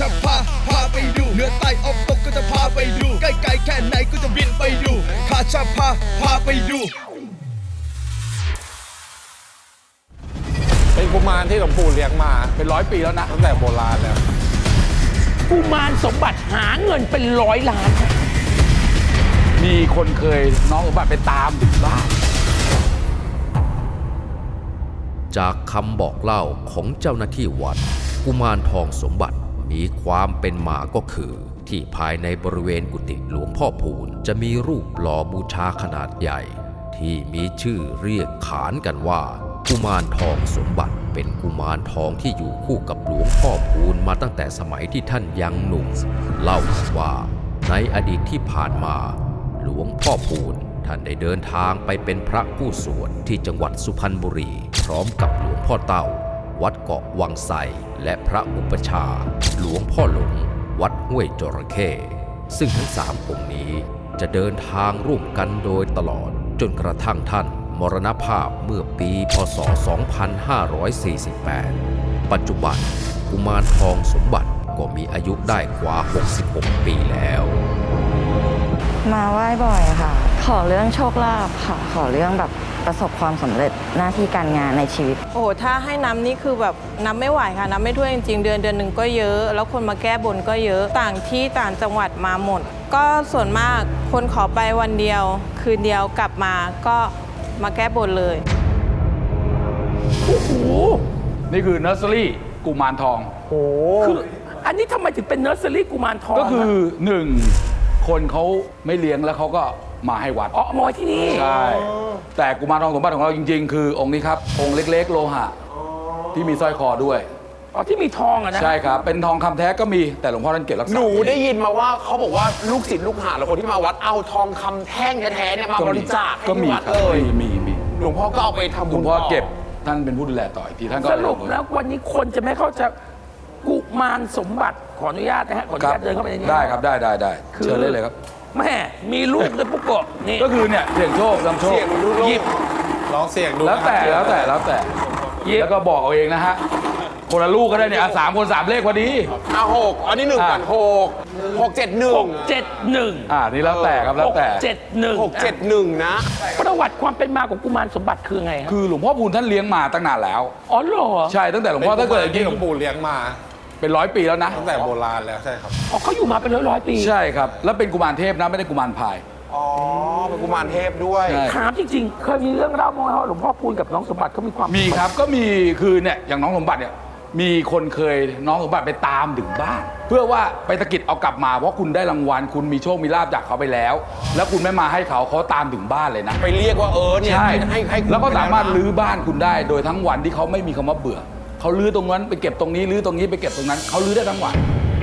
จะพาพาไปดูเหนือใต้ออกตกก็จะพาไปดูใกล้ไกลแค่ไหนก็จะบินไปดูข้าจะพาพาไปดู เป็นกุมารที่หลวงปู่เลี้ยงมาเป็นร้อยปีแล้วนะตั้งแต่โบราณแล้วกุมารสมบัติหาเงินเป็นร้อยล้านครับมีคนเคยน้องสมบัติไปตามถึงบ้านจากคำบอกเล่าของเจ้าหน้าที่วัด กุมารทองสมบัติ มีความเป็นมาก็คือที่ภายในบริเวณกุฏิหลวงพ่อพูนจะมีรูปหล่อบูชาขนาดใหญ่ ที่มีชื่อเรียกขานกันว่า กุมารทองสมบัติเป็นกุมารทองที่อยู่คู่กับหลวงพ่อพูนมาตั้งแต่สมัยที่ท่านยังหนุ่มเล่ากันว่า ในอดีตที่ผ่านมา หลวงพ่อพูนท่านได้เดินทางไปเป็นพระผู้สวดที่จังหวัดสุพรรณบุรี พร้อมกับหลวงพ่อเต่า วัดเกาะวังไสและพระอุปชา หลวงพ่อหลง วัดห้วยจระเข้ซึ่งทั้งสามองค์นี้จะเดินทางร่วมกันโดยตลอด จนกระทั่งท่านมรณภาพเมื่อปีพศ 2548 ปัจจุบันกุมารทองสมบัติก็มีอายุได้กว่า 66 ปีแล้ว มาไหว้บ่อยค่ะ ขอเรื่องโชคลาภค่ะ ขอเรื่องแบบ ประสบความสำเร็จหน้าที่การงานในชีวิต โอ้โห ถ้าให้น้ำนี่คือแบบน้ำไม่ไหวค่ะน้ำไม่ถ้วยจริงๆ เดือนเดือนหนึ่งก็เยอะ แล้วคนมาแก้บนก็เยอะ ต่างที่ต่างจังหวัดมาหมด ก็ส่วนมากคนขอไปวันเดียว คืนเดียวกลับมาก็มาแก้บนเลยโอ้โหนี่คือเนอร์เซอรี่กุมารทอง คืออันนี้ทำไมถึงเป็นเนอร์เซอรี่กุมารทองก็คือฮะหนึ่งคนเขาไม่เลี้ยงแล้วเขาก็ มาให้วัดอ๋อเอามาไว้ที่นี่ใช่แต่กุมารทองสมบัติของเราจริง ๆ คือองค์นี้ครับองค์เล็ก ๆ โลหะที่มีสร้อยคอด้วยอ๋อที่มีทองอะนะใช่ครับ เป็นทองคำแท้ก็มีแต่หลวงพ่อท่านเก็บรักษาหนูได้ยินมาว่าเขาบอกว่าลูกศิษย์ลูกหาหรือคนที่มาวัดเอาทองคำแท่งแท้ๆเนี่ยมาบริจาคให้ก็มีที่วัดครับเลยมีมีมีหลวงพ่อก็เอาไปทำหลบุวญงพ่อต่เก็บท่านเป็นผู้ดูแลต่ออีกทีท่านก็สรุปแล้ววันนี้คนจะไม่เข้าใจกุมารสมบัติขออนุญาตนะฮะขออนุครับญาตเดินเข้าไปในนี้ ได้ครับได้ได้ได้คือ เชิญได้เลยครับ แม่มีลูกด้วยปุ๊กโกะนี่ก็คือเนี่ยเสี่ยงโชคนำโชคเสี่ยงดูโลกหยิบลองเสี่ยงดูแล้วแต่นะครับแล้วแต่แล้วแต่หยิบแล้วก็บอกเอาเองนะฮะคนละลูกก็ได้เนี่ยอะสามคนสามเลขพอดี อะหกอันนี้หนึ่งก่อนอะหกหกเจ็ดหนึ่หงกเจ็ดหนึ่งอ่านี่แล้วแต่ครับแล้วแต่ เจ็ดหนึ่งหกเจ็ดหนึ่งนะ ประวัติความเป็นมาของกุมารสมบัติคือไงฮะคือหลวงพ่อพูนท่านเลี้ยงมาตั้งนานแล้ว อ๋อเหรอใช่ตั้งแต่หลวงพ่อถ้าเกิดจริที่งหลวงปู่เลี้ยงมา เป็นร้อยปีแล้วนะตั้งแต่โบราณแล้วใช่ครับ อ๋อเขาอยู่มาเป็นร้อยร้อยๆปี ใช่ครับ แล้วเป็นกุมารเทพนะไม่ได้กุมารพาย อ๋อเป็นกุมารเทพด้วย ใช่ ถามจริงๆ เคยมีเรื่องเล่าบ้างไหมว่าหลวงพ่อพูนกับน้องสมบัติเขามีความมีครับก็มีคือเนี่ยอย่างน้องสมบัติเนี่ยมีคนเคยน้องสมบัติไปตามถึงบ้าน เพื่อว่าไปตะกิดเอากลับมาเพราะคุณได้รางวัลคุณมีโชคมีลาบจากเขาไปแล้ว แล้วคุณไม่มาให้เขาเขาตามถึงบ้านเลยนะไปเรียกว่าเออเนี่ยใช่ให้ให้แล้วก็สามารถไปแวนะลื้อบ้านคุณได้ โดยทั้งวันที่เขาไม่มีคำว่าเบื่อ เขาลื้อตรงนั้นไปเก็บตรงนี้ลื้อตรงนี้ไปเก็บตรงนั้นเขาลื้อได้ทั้งวัน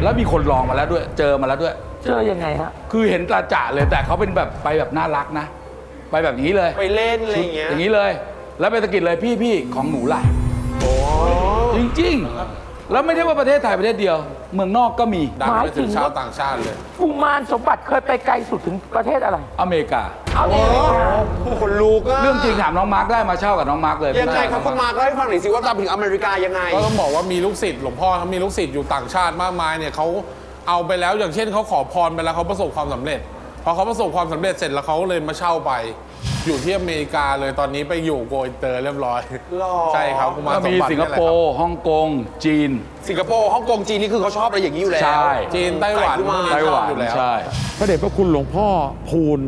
แล้วมีคนลองมาแล้วด้วย เจอมาแล้วด้วย เจอยังไงฮะคือเห็นตาจ่าเลยแต่เขาเป็นแบบไปแบบน่ารักนะ ไปแบบนี้เลยไปเล่นอะไรอย่างเงี้ยอย่างนี้เลย แล้วไปตะกิดเลยพี่พี่ของหนูล่ะจริงๆ แล้วไม่ใช่ว่าประเทศไทยประเทศเดียว เมืองนอกก็มี ดังหมายไปถึถึงงชาวต่างชาติเลย กุมารสมบัติเคยไปไกลสุดถึงประเทศอะไรอเมริกา เอาเองเลยนะคนลูกอะเรื่องจริงถามน้องมาร์กได้มาเช่ากับน้องมาร์กเลยยังไงครับคุณมาร์คเล่าให้ฟังหน่อยสิว่าตามถึงอเมริกายังไง ก็ต้องบอกว่ามีลูกศิษย์หลวงพ่อเขามีลูกศิษย์อยู่ต่างชาติมากมายเนี่ยเขาเอาไปแล้วอย่างเช่นเขาขอพรไปแล้วเขาประสบความสำเร็จพอเขาประสบความสำเร็จเสร็จแล้วเขาเลยมาเช่าไป อยู่ที่อเมริกาเลยตอนนี้ไปอยู่โกอินเตอร์เรียบร้อยหรอใช่ครับกุมารก็สมมีบัติสิงคเนี่ยแหละโปครับร์ฮ่องกงจีน สิงคโปร์ฮ่องกงจีนนี่คือเขาชอบอะไรอย่างนี้อยู่แล้ว ใช่ จีนไต้หวันไก่กุมารพวกไต้หวันชอบอยู่แล้ว ใช่ พระเดชพระคุณหลวงพ่อพูน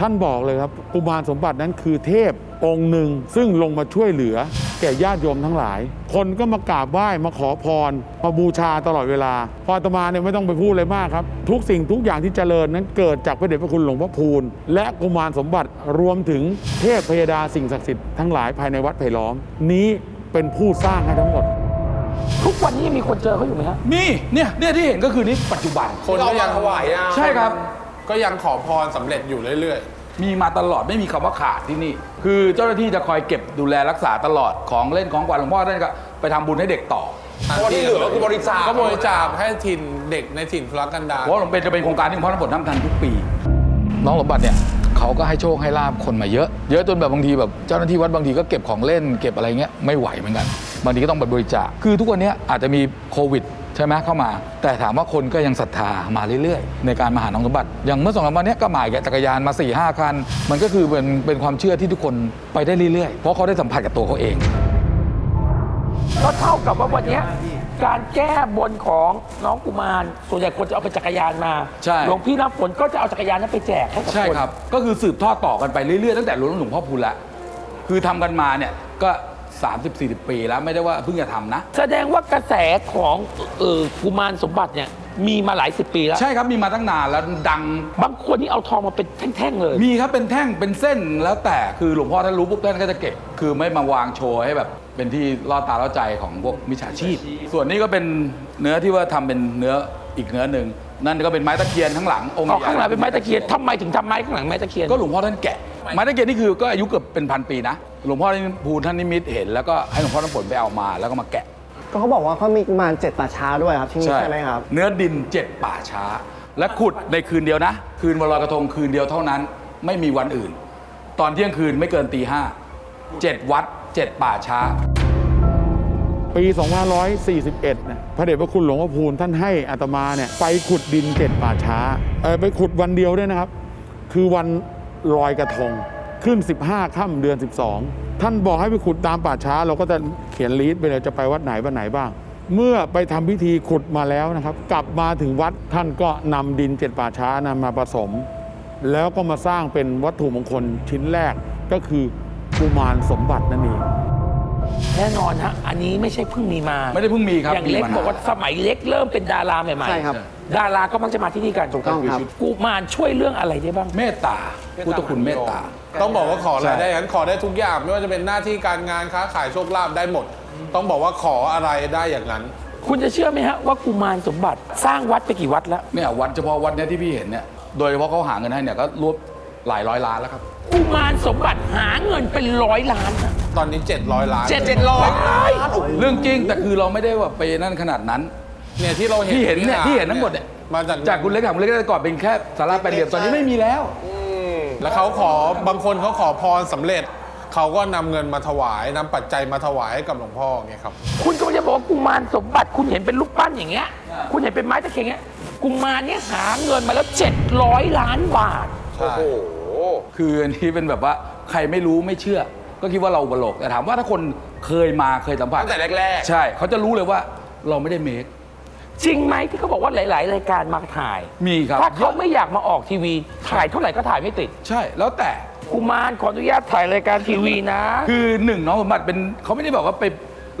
ท่านบอกเลยครับกุมารสมบัตินั้นคือเทพองค์หนึ่งซึ่งลงมาช่วยเหลือแก่ญาติโยมทั้งหลาย คนก็มากราบไหว้มาขอพรมาบูชาตลอดเวลา พออาตมาเนี่ยไม่ต้องไปพูดเลยมากครับ ทุกสิ่งทุกอย่างที่เจริญนั้นเกิดจากพระเดชพระคุณหลวงพ่อพูนและกุมารสมบัติรวมถึงเทพพยดาสิ่งศักดิ์สิทธิ์ทั้งหลายภายในวัดไผ่ล้อม นี้เป็นผู้สร้างให้ทั้งหมด ทุกวันนี้ยังมีคนเจอเขาอยู่ไหมฮะมีเนี่ยเนี่ยที่เห็นก็คือนี่ปัจจุบันคนก็ยังถวายอะใช่ครับ ก็ยังขอพรสำเร็จอยู่เรื่อย มีมาตลอดไม่มีคำว่าขาดที่นี่ คือเจ้าหน้าที่จะคอยเก็บดูแลรักษาตลอดของเล่นของขวัญหลวงพ่อท่านก็ไปทำบุญให้เด็กต่อๆเพราะที่เหลือก็คือบริจาคก็บริจาคให้ถิ่นเด็กในถิ่นทุรกันดารเพราะหลวงเป็นจะเป็นโครงการที่หลวงพ่อท่านบดน้ำทันทุกปี น้องสมบัติเนี่ยเขาก็ให้โชคให้ลาบคนมาเยอะ เยอะจนแบบบางทีแบบเจ้าหน้าที่วัดบางทีก็เก็บของเล่นเก็บอะไรเงี้ยไม่ไหวเหมือนกันบางทีก็ต้องไปบริจาคคือทุกวันเนี้ยอาจจะมีโควิด ใช่ไหมเข้ามา แต่ถามว่าคนก็ยังศรัทธามาเรื่อยๆ ในการมาหาน้องสมบัติ อย่างเมื่อสองสามวันเนี้ยก็มาอีกจักรยานมา4ี่ห้าคัน มันก็คือเป็นเป็นความเชื่อที่ทุกคนไปได้เรื่อยๆ เพราะเขาได้สัมผัสกับตัวเขาเอง ก็เท่ากับว่าวันเนี้ยการแก้บนของน้องกุมารส่วนใหญ่คนจะเอาไปจักรยานมาใช่ หลวงพี่น้ำฝนก็จะเอาจักรยานนั้นไปแจกให้กับใช่คน ครับ ก็คือสืบทอดต่อกันไปเรื่อยๆ ตั้งแต่รุ่นหลวงพ่อพูนละ คือทำกันมาเนี่ยก็ 30-40 ปีแล้วไม่ได้ว่าเพิ่งจะทำนะ แสดงว่ากระแสของเออกุมารสมบัติเนี่ยมีมาหลายสิบปีแล้ว ใช่ครับมีมาตั้งนานแล้วดัง บางคนนี่เอาทองมาเป็นแท่งๆเลย มีครับเป็นแท่งเป็นเส้นแล้วแต่คือหลวงพ่อท่านรู้ปุ๊บท่านก็จะเก็บ คือไม่มาวางโชว์ให้แบบ เป็นที่ล่อตาล่อใจของพวกมิจฉาชีพ ส่วนนี้ก็เป็นเนื้อที่ว่าทำเป็นเนื้ออีกเนื้อหนึ่งนั่นก็เป็นไม้ตะเคียนข้างหลังองค์ออกใญ่ ข้างหลังเป็นไม้ตะเคียนทำไมถึงทำไม้ข้างหลังไม้ตะเคียน ก็หลวงพ่อท่านแกะไม้ตะเคียนนี่คือก็อายุเกือบเป็นพันปีนะ หลวงพ่อท่านภูท่านนิมิตเห็น แล้วก็ให้หลวงพ่อท่านผลไปเอามาแล้วก็มาแกะ ก็เขาบอกว่าเขามีกุมารเจ็ดป่าช้าด้วยครับที่นี่ใช่ไหมครับ เนื้อดินเจ็ดป่าช้า และขุดในคืนเดียวนะ คืนวันลอยกระทงคืนเดียวเท่านั้น ไม่มีวันอื่น ตอนเที่ยงคืนไม่เกินตีห้าเจ็ดวัดเจ็ดป่าช้า ปี 2541นะพระเดชพระคุณหลวงพ่อพูนท่านให้อาตมาเนี่ยไปขุดดินเจ็ดป่าช้าเออไปขุดวันเดียวด้วยนะครับ คือวันลอยกระทง ขึ้น 15ค่ำเดือน 12 ท่านบอกให้ไปขุดตามป่าช้า เราก็จะเขียนลีสไปเลยจะไปวัดไหนวัดไหนบ้าง เมื่อไปทำพิธีขุดมาแล้วนะครับ กลับมาถึงวัดท่านก็นำดินเจ็ดป่าช้านำมาผสม แล้วก็มาสร้างเป็นวัตถุมงคลชิ้นแรกก็คือกุมารสมบัตินั่นเอง แน่นอนฮะอันนี้ไม่ใช่เพิ่งมีมา ไม่ได้เพิ่งมีครับอย่างเล็กมีมานาน บอกว่าสมัยเล็กเริ่มเป็นดาราใหม่ๆใช่ครับดาราก็มักจะมาที่นี่กันถูกต้องครับกุมารช่วยเรื่องอะไรได้บ้าง เมตตาพุทธคุณเมตตา ต้องบอกว่าขออะไรใช่ได้อย่างนั้นขอได้ทุกอย่างไม่ว่าจะเป็นหน้าที่การงานค้าขายโชคลาภได้หมด ต้องบอกว่าขออะไรได้อย่างนั้น คุณจะเชื่อไหมฮะว่ากุมารสมบัติสร้างวัดไปกี่วัดแล้ว เนี่ยวัดเฉพาะวัดเนี้ยที่พี่เห็นเนี่ย โดยเฉพาะเขาหาเงินให้เนี่ยก็รวบ หลายร้อยล้านแล้วครับ กุมารสมบัติหาเงินเป็นร้อยล้านนะตอนนี้ 700 ล้านเจ็ดเจ็ดร้อยล้านเรื่องจริงแต่คือเราไม่ได้ว่าไปนั่นขนาดนั้น เนี่ยที่เราเห็นที่เห็นเนี่ยที่เห็นทั้งหมดเนี่ยมาจากจากคุณเล็กถามคุณเล็กแต่ก่อนเป็นแค่สาราแปดเหลี่ยมตอนนี้ไม่มีแล้ว แล้วเขาขอบางคนเขาขอพรสำเร็จ เขาก็นำเงินมาถวายนำปัจจัยมาถวายให้กับหลวงพ่อไงครับ คุณก็จะบอกว่ากุมารสมบัติคุณเห็นเป็นรูปปั้นอย่างเงี้ย คุณเห็นเป็นไม้ตะเคียนอย่างเงี้ยกุมารเนี่ยหาเงินมาแล้ว 700 ล้านบาท ใช่คืออันนี้เป็นแบบว่าใครไม่รู้ไม่เชื่อ ก็คิดว่าเราอุปโลกแต่ถามว่าถ้าคนเคยมาเคยสัมผัสตั้งแต่แรกใช่ เขาจะรู้เลยว่าเราไม่ได้เมค จริงไหมที่เขาบอกว่าหลาย ๆ รายการมาถ่ายมีครับ ถ้าเขาไม่อยากมาออกทีวี ถ่ายเท่าไหร่ก็ถ่ายไม่ติดใช่แล้วแต่ กุมารขออนุญาตถ่ายรายการทีวีนะ คือหนึ่งน้องสมบัติเป็นเขาไม่ได้บอกว่าไป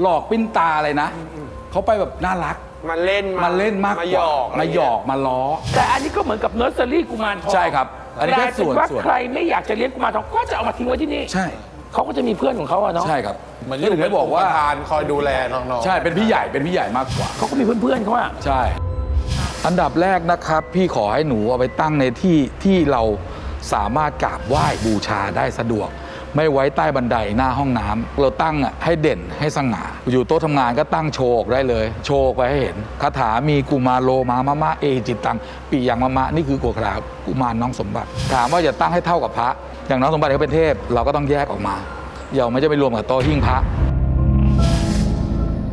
หลอกปิ้นตาอะไรนะ เขาไปแบบน่ารักๆมาเล่นมาเล่นมากมากหกยว่าอกมาหยอกมาล้อ แต่อันนี้ก็เหมือนกับเนอร์เซอรี่กุมารทองใช่ครับ อันนี้แค่กลายเป็ส่วนว่าส่วน ใครไม่อยากจะเลี้ยงกุมารทองก็จะเอามาทิ้งไว้ที่นี่ใช่ เขาก็จะมีเพื่อนของเขาอะเนาะใช่ครับเหมือนก็ถึงได้บอกว่าประธานคอยดูแลน้องๆ ใช่ เป็นพี่ใหญ่ เป็นพี่ใหญ่มากกว่า เขาก็มีเพื่อนๆเขาอะใช่ อันดับแรกนะครับ พี่ขอให้หนูเอาไปตั้งในที่ที่เราสามารถกราบไหว้บูชาได้สะดวก ไม่ไว้ใต้บันไดหน้าห้องน้ำเราตั้งอะให้เด่นให้สง่า อยู่โต๊ะทำงานก็ตั้งโชว์ออกได้เลย โชว์ออกไปให้เห็นคาถามีกุมาโลมามะมะเอจิตตังปียังมะมะนี่คือกุคาถากุมารน้องสมบัติ ถามว่าจะตั้งให้เท่ากับพระ อย่างน้องสมบัติเขาเป็นเทพ เราก็ต้องแยกออกมาอย่าไม่จะไปรวมกับโต๊ะหิ้งพระ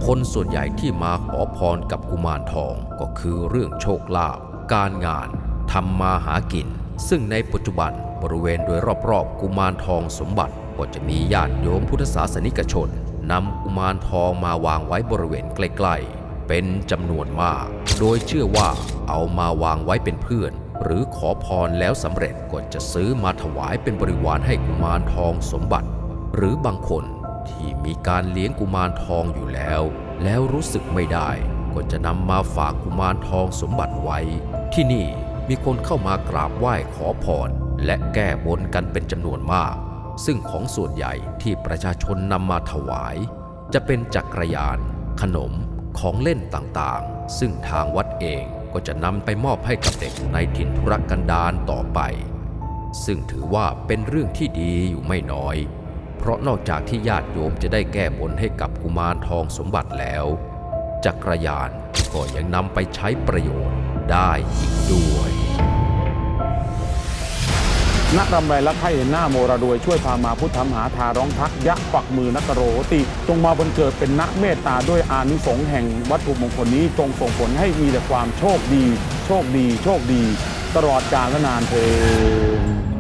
คนส่วนใหญ่ที่มาขอพรกับกุมารทองก็คือเรื่องโชคลาภการงานทำมาหากิน ซึ่งในปัจจุบันบริเวณโดยรอบๆ กุมารทองสมบัติ ก็จะมีญาติโยมพุทธศาสนิกชนนำกุมารทองมาวางไว้บริเวณใกล้ๆ เป็นจำนวนมาก โดยเชื่อว่าเอามาวางไว้เป็นเพื่อน หรือขอพรแล้วสำเร็จก็จะซื้อมาถวายเป็นบริวารให้กุมารทองสมบัติ หรือบางคนที่มีการเลี้ยงกุมารทองอยู่แล้ว แล้วรู้สึกไม่ได้ ก็จะนำมาฝากกุมารทองสมบัติไว้ ที่นี่มีคนเข้ามากราบไหว้ขอพรและแก้บนกันเป็นจำนวนมาก ซึ่งของส่วนใหญ่ที่ประชาชนนำมาถวาย จะเป็นจักรยาน ขนมของเล่นต่างๆ ซึ่งทางวัดเองก็จะนำไปมอบให้กับเด็กในถิ่นทุรกันดารต่อไป ซึ่งถือว่าเป็นเรื่องที่ดีอยู่ไม่น้อย เพราะนอกจากที่ญาติโยมจะได้แก้บนให้กับกุมารทองสมบัติแล้ว จักรยานก็ยังนำไปใช้ประโยชน์ได้อีกด้วย ณรำไรละไข่เห็นหน้าโมระดวยช่วยพามาพุทธมหาทาร้องทักยะปักมือนักโรติจงมาบนเกิดเป็นณเมตตาด้วยอานิสงส์แห่งวัตถุมงคลนี้จงส่งผลให้มีแต่ความโชคดี โชคดี โชคดี ตลอดกาลและนานเทอ